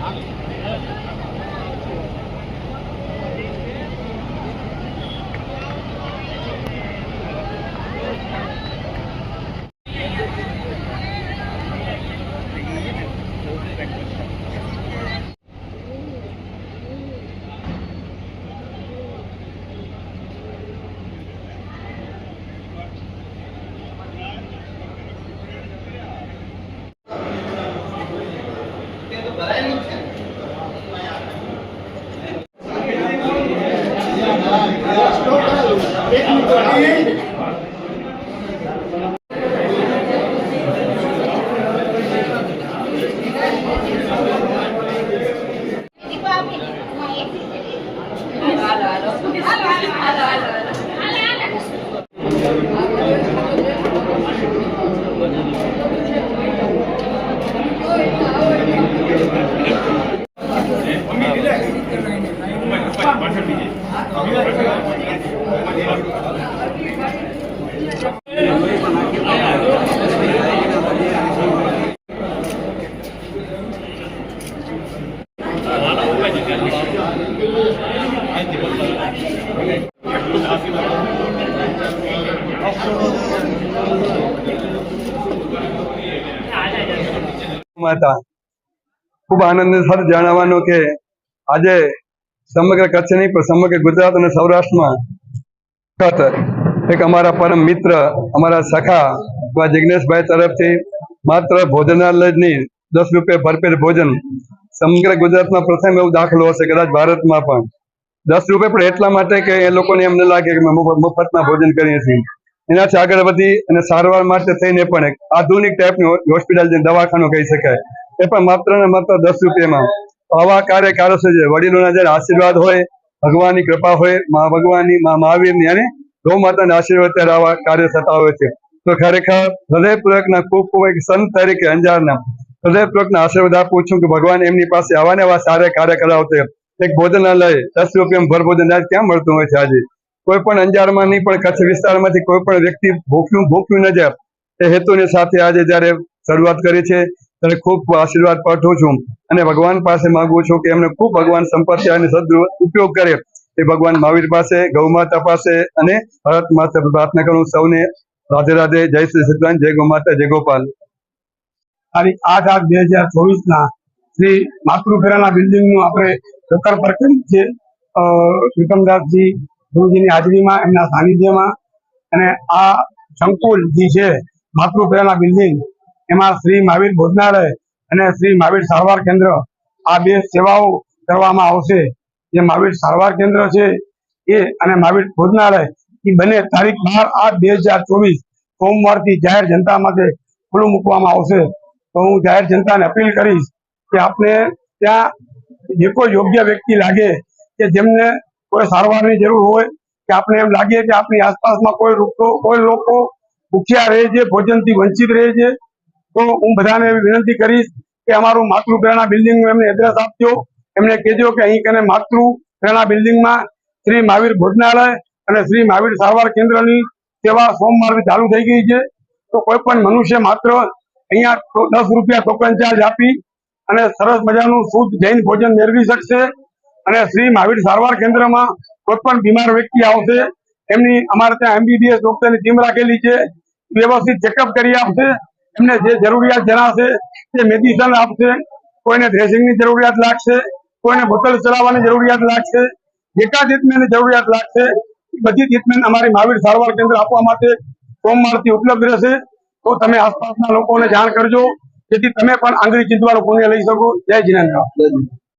哪里？હતા ખૂબ આનંદ સર જણાવવાનો કે આજે સમગ્ર કચ્છ નહીં, પણ સમગ્ર ગુજરાત અને સૌરાષ્ટ્રમાં વખત એક અમારા પરમ મિત્ર, અમારા સખા જિજ્ઞેશભાઈ તરફથી માત્ર ભોજનાલય જ દસ રૂપિયા ભરપેટ ભોજન સમગ્ર ગુજરાતમાં પ્રથમ એવું દાખલો હશે, કદાચ ભારતમાં પણ. દસ રૂપિયા પણ એટલા માટે કે એ લોકોને એમને લાગે કે મફતમાં ભોજન કરીએ છીએ. એનાથી આગળ વધી અને સારવાર માટે થઈને પણ એક આધુનિક ટાઈપની હોસ્પિટલ જે દવાખાનું કહી શકાય, એ પણ માત્ર ને માત્ર દસ રૂપિયામાં આવા કાર્યકારો કાર્ય છે વડીલોના જયારે આશીર્વાદ હોય, ભગવાનની કૃપા હોય, મા ભગવાનની, મા મહાવીરની, અને ગૌ માતાના આશીર્વાદ ત્યારે આવા કાર્ય થતા હોય છે. તો ખરેખર હૃદયપૂર્વકના ખૂબ ખૂબ એક સંત તરીકે અંજારના હૃદયપૂર્વકના આશીર્વાદ આપું છું કે ભગવાન એમની પાસે આવા ને આવા સારા કાર્ય કરાવશે એક ભોજનાલય દસ રૂપિયા ભર ભોજન ક્યાં મળતું હોય છે આજે? કોઈ પણ અંજારમાં નહીં, પણ કચ્છ વિસ્તારમાંથી કોઈ પણ વ્યક્તિ ભૂખ્યું ભૂખ્યું ન જાય. એ હેતુની સાથે આજે જયારે શરૂઆત કરી છે ત્યારે ખૂબ આશીર્વાદ પાઠવું છું. અને ભગવાન પાસે માંગુ છું કે એમને ખૂબ ભગવાન સંપત્તિ અને સદ ઉપયોગ કરે. એ ભગવાન મહાવીર પાસે ગૌ માતા પાસે અને ભારત માતા પ્રાર્થના કરું સૌને રાધે રાધે, જય શ્રી સત્યનારાયણ જય ગૌ માતા જય ગોપાલ. તારીખ આઠ આઠ બે હજાર ચોવીસ ના શ્રી માતૃફેરાના બિલ્ડિંગનું આપણે લોકાર્પણ કર્યું છે. વિક્રમદાસજી ગુરુજીની હાજરીમાં, એમના સાનિધ્યમાં. અને આ સંકુલ જે છે માતૃફેરાના બિલ્ડિંગ એમાં શ્રી મહાવીર ભોજનાલય અને શ્રી મહાવીર સારવાર કેન્દ્ર આ બે સેવાઓ કરવામાં આવશે. જે મહાવીર સારવાર કેન્દ્ર છે એ અને મહાવીર ભોજનાલય એ બંને તારીખ બાર આઠ બે હજાર ચોવીસ સોમવારથી જાહેર જનતા માટે ખુલ્લું મૂકવામાં આવશે. તો હું જાહેર જનતાને અપીલ કરીશ કે આપને ત્યાં જે કોઈ યોગ્ય વ્યક્તિ લાગે કે જેમને કોઈ સારવારની જરૂર હોય, કે આપને એમ લાગે કે આપની આસપાસમાં કોઈ કોઈ લોકો ભૂખ્યા રહે છે, ભોજનથી વંચિત રહે છે તો હું બધાને વિનંતી કરીશ કે અમારું માતૃ પ્રેરણા બિલ્ડિંગ એમને એડ્રેસ આપજો. એમને કહેજો કે અહીં કને માતૃ પ્રેરણા બિલ્ડિંગમાં શ્રી મહાવીર ભોજનાલય અને શ્રી મહાવીર સારવાર કેન્દ્રની સેવા સોમવારથી ચાલુ થઈ ગઈ છે. તો કોઈ પણ મનુષ્ય માત્ર અહીંયા દસ રૂપિયા ટોકન ચાર્જ આપી અને સરસ મજાનું શુદ્ધ જૈન ભોજન મેળવી શકશે અને શ્રી મહાવીર સારવાર કેન્દ્રમાં કોઈ પણ બીમાર વ્યક્તિ આવશે, એમની અમારે ત્યાં એમબીબીએસ ડોક્ટરની ટીમ રાખેલી છે, વ્યવસ્થિત ચેકઅપ કરી આપશે એમને જે જરૂરિયાત જણાશે તે મેડિસિન આપશે, કોઈને ડ્રેસિંગની જરૂરિયાત લાગશે, કોઈને બોટલ ચલાવવાની જરૂરિયાત લાગશે, જેટલા ટ્રીટમેન્ટની જરૂરિયાત લાગશે બધી ટ્રીટમેન્ટ અમારી મહાવીર સારવાર કેન્દ્ર આપવા માટે સોમવારથી ઉપલબ્ધ રહેશે. તો તમે આસપાસના લોકોને જાણ કરજો. જેથી તમે પણ આંગળી ચીંધવાનું પુણ્ય લઈ શકો. જય જીનેન્દ્ર